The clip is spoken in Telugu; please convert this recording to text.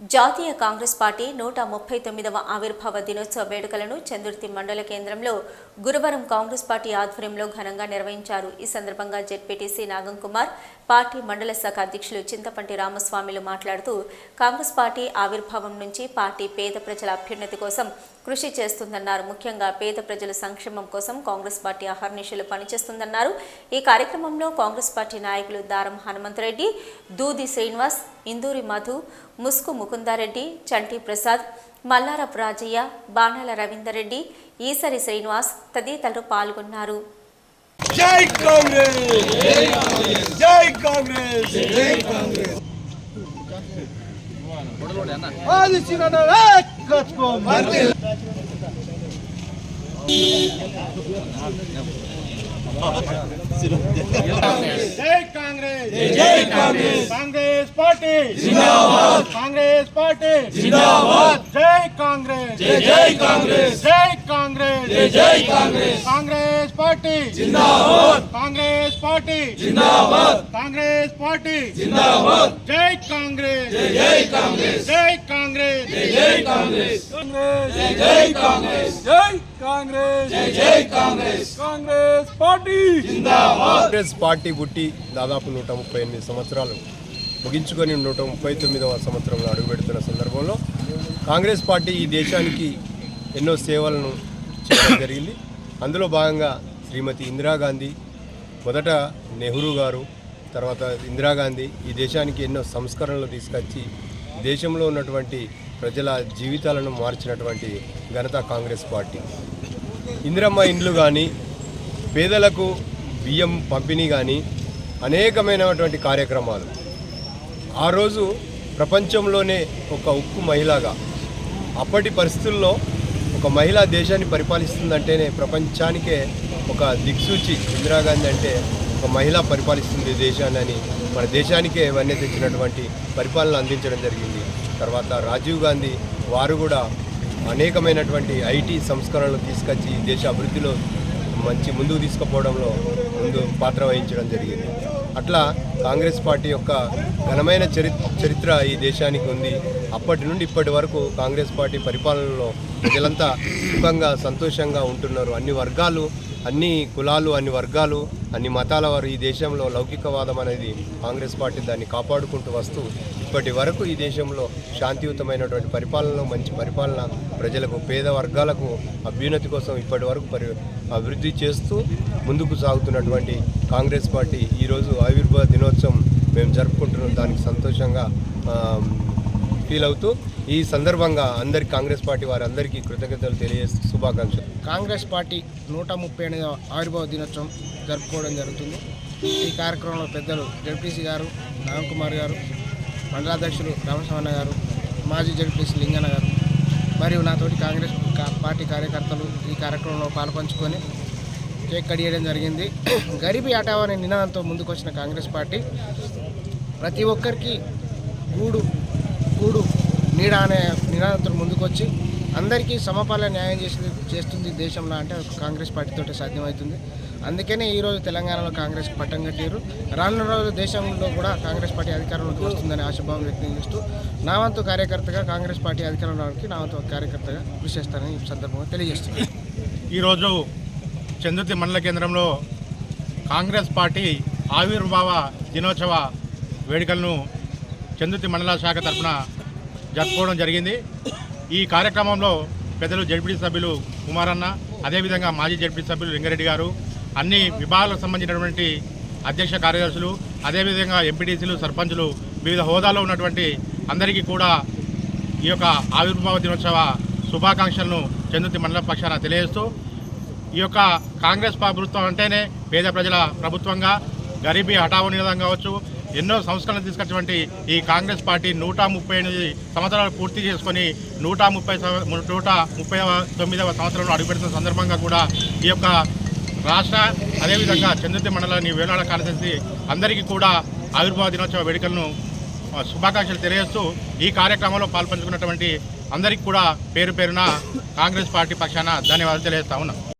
జాతీయ కాంగ్రెస్ పార్టీ నూట ముప్పై తొమ్మిదవ ఆవిర్భావ దినోత్సవ వేడుకలను చందుర్తి మండల కేంద్రంలో గురువారం కాంగ్రెస్ పార్టీ ఆధ్వర్యంలో ఘనంగా నిర్వహించారు. ఈ సందర్భంగా జెడ్పీటీసీ నాగం కుమార్ పార్టీ మండల శాఖ అధ్యక్షులు చింతపంటి రామస్వామిలు మాట్లాడుతూ కాంగ్రెస్ పార్టీ ఆవిర్భావం నుంచి పార్టీ పేద ప్రజల అభ్యున్నతి కోసం కృషి చేస్తుందన్నారు. ముఖ్యంగా పేద ప్రజల సంక్షేమం కోసం కాంగ్రెస్ పార్టీ అహర్నిశలు పనిచేస్తుందన్నారు. ఈ కార్యక్రమంలో కాంగ్రెస్ పార్టీ నాయకులు దారం హనుమంతరెడ్డి దూది శ్రీనివాస్ ఇందూరి మధు ముస్కు ముకుందారెడ్డి చంటి ప్రసాద్ మల్లారపు రాజయ్య బాణాల రవీందర్ రెడ్డి ఈసరి శ్రీనివాస్ తదితరులు పాల్గొన్నారు. జై కాంగ్రెస్! జై కాంగ్రెస్! జై కాంగ్రెస్! జై కాంగ్రెస్! కాంగ్రెస్! పార్టీ జిందాబాద్ కాంగ్రెస్ పార్టీ జిందాబాద్ జై కాంగ్రెస్ జై జై కాంగ్రెస్ జై కాంగ్రెస్ జై జై కాంగ్రెస్ కాంగ్రెస్ పార్టీ జిందాబాద్ కాంగ్రెస్ పార్టీ జిందాబాద్ కాంగ్రెస్ పార్టీ జిందాబాద్ జై కాంగ్రెస్ జై జై కాంగ్రెస్ జై కాంగ్రెస్ జై జై కాంగ్రెస్ జై జై కాంగ్రెస్ జై కాంగ్రెస్ జై జై కాంగ్రెస్ కాంగ్రెస్ పార్టీ కాంగ్రెస్ పార్టీ పుట్టి దాదాపు నూట ముప్పై ఎనిమిది సంవత్సరాలు ముగించుకొని నూట ముప్పై తొమ్మిదవ సంవత్సరంలో అడుగుపెడుతున్న సందర్భంలో కాంగ్రెస్ పార్టీ ఈ దేశానికి ఎన్నో సేవలను చేయడం జరిగింది. అందులో భాగంగా శ్రీమతి ఇందిరాగాంధీ మొదట నెహ్రూ గారు తర్వాత ఇందిరాగాంధీ ఈ దేశానికి ఎన్నో సంస్కరణలు తీసుకొచ్చి దేశంలో ఉన్నటువంటి ప్రజల జీవితాలను మార్చినటువంటి ఘనత కాంగ్రెస్ పార్టీ. ఇందిరమ్మ ఇండ్లు కానీ పేదలకు బియ్యం పంపిణీ కానీ అనేకమైనటువంటి కార్యక్రమాలు ఆ రోజు ప్రపంచంలోనే ఒక ఉక్కు మహిళగా అప్పటి పరిస్థితుల్లో ఒక మహిళ దేశాన్ని పరిపాలిస్తుందంటేనే ప్రపంచానికే ఒక దిక్సూచి. ఇందిరాగాంధీ అంటే ఒక మహిళ పరిపాలిస్తుంది దేశాన్ని అని మన దేశానికే వన్యత తెచ్చినటువంటి పరిపాలన అందించడం జరిగింది. తర్వాత రాజీవ్ గాంధీ వారు కూడా అనేకమైనటువంటి ఐటీ సంస్కరణలు తీసుకొచ్చి దేశ అభివృద్ధిలో మంచి ముందుకు తీసుకుపోవడంలో ముందు పాత్ర వహించడం జరిగింది. అట్లా కాంగ్రెస్ పార్టీ యొక్క ఘనమైన చరి చరిత్ర ఈ దేశానికి ఉంది. అప్పటి నుండి ఇప్పటి వరకు కాంగ్రెస్ పార్టీ పరిపాలనలో ప్రజలంతా సుఖంగా సంతోషంగా ఉంటున్నారు. అన్ని వర్గాలు అన్ని కులాలు అన్ని వర్గాలు అన్ని మతాల వారు ఈ దేశంలో లౌకికవాదం అనేది కాంగ్రెస్ పార్టీ దాన్ని కాపాడుకుంటూ వస్తూ ఇప్పటి వరకు ఈ దేశంలో శాంతియుతమైనటువంటి పరిపాలనలో మంచి పరిపాలన ప్రజలకు పేద వర్గాలకు అభ్యున్నతి కోసం ఇప్పటి వరకు పరి అభివృద్ధి చేస్తూ ముందుకు సాగుతున్నటువంటి కాంగ్రెస్ పార్టీ ఈరోజు ఆవిర్భావ దినోత్సవం మేము జరుపుకుంటున్నాం. దానికి సంతోషంగా ఫీల్ అవుతూ ఈ సందర్భంగా అందరి కాంగ్రెస్ పార్టీ వారందరికీ కృతజ్ఞతలు తెలియజేస్తూ శుభాకాంక్షలు. కాంగ్రెస్ పార్టీ నూట ముప్పై ఎనిమిదవ ఆవిర్భావ దినోత్సవం జరుపుకోవడం జరుగుతుంది. ఈ కార్యక్రమంలో పెద్దలు జడ్పీసీ గారు నాగన్ కుమార్ గారు మండలాధ్యక్షులు రామస్వామి గారు మాజీ జడ్పీసీ లింగన్న గారు. మరియు నాతోటి కాంగ్రెస్ పార్టీ కార్యకర్తలు ఈ కార్యక్రమంలో పాల్పంచుకొని కేక్ కడియడం జరిగింది. గరీబీ హటావ్ అనే నినాదంతో ముందుకొచ్చిన కాంగ్రెస్ పార్టీ ప్రతి ఒక్కరికి గూడు నీడ అనే నినాదంతో ముందుకొచ్చి అందరికీ సమపాల న్యాయం చేసి చేస్తుంది దేశంలో అంటే ఒక కాంగ్రెస్ పార్టీతో సాధ్యమవుతుంది. అందుకనే ఈరోజు తెలంగాణలో కాంగ్రెస్ పట్టం కట్టారు రానున్న రోజు దేశంలో కూడా కాంగ్రెస్ పార్టీ అధికారంలోకి వస్తుందని ఆశాభావం వ్యక్తం చేస్తూ నా వంతు కార్యకర్తగా కాంగ్రెస్ పార్టీ అధికారంలోకి నా వంతు కార్యకర్తగా కృషి చేస్తానని ఈ సందర్భంగా తెలియజేస్తున్నాను. ఈరోజు చందుర్తి మండల కేంద్రంలో కాంగ్రెస్ పార్టీ ఆవిర్భావ దినోత్సవ వేడుకలను చంద్రుతి మండల శాఖ తరఫున జరుపుకోవడం జరిగింది. ఈ కార్యక్రమంలో పెద్దలు జడ్పీటీ సభ్యులు కుమారన్న అదేవిధంగా మాజీ జడ్పీటీ సభ్యులు లింగారెడ్డి గారు అన్ని విభాగాలకు సంబంధించినటువంటి అధ్యక్ష కార్యదర్శులు అదేవిధంగా ఎంపీటీసీలు సర్పంచులు వివిధ హోదాలో ఉన్నటువంటి అందరికీ కూడా ఈ యొక్క ఆవిర్భావ దినోత్సవ శుభాకాంక్షలను చందుర్తి మండల పక్షాన తెలియజేస్తూ ఈ యొక్క కాంగ్రెస్ ప్రభుత్వం అంటేనే పేద ప్రజల ప్రభుత్వంగా గరీబీ హఠావో నిధం కావచ్చు ఎన్నో సంస్కరణలు తీసుకొచ్చినటువంటి ఈ కాంగ్రెస్ పార్టీ నూట ముప్పై ఎనిమిది సంవత్సరాలు పూర్తి చేసుకొని నూట ముప్పై నూట ముప్పై తొమ్మిదవ సంవత్సరంలో అడుగుపెడుతున్న సందర్భంగా కూడా ఈ యొక్క రాష్ట్ర అదేవిధంగా చంద్రతి మండలాన్ని వేలాడ కార్యదర్శి అందరికీ కూడా ఆవిర్భావ దినోత్సవ వేడుకలను శుభాకాంక్షలు తెలియజేస్తూ ఈ కార్యక్రమంలో పాల్పంచుకున్నటువంటి అందరికీ కూడా పేరు పేరున కాంగ్రెస్ పార్టీ పక్షాన ధన్యవాదాలు తెలియజేస్తా ఉన్నాం.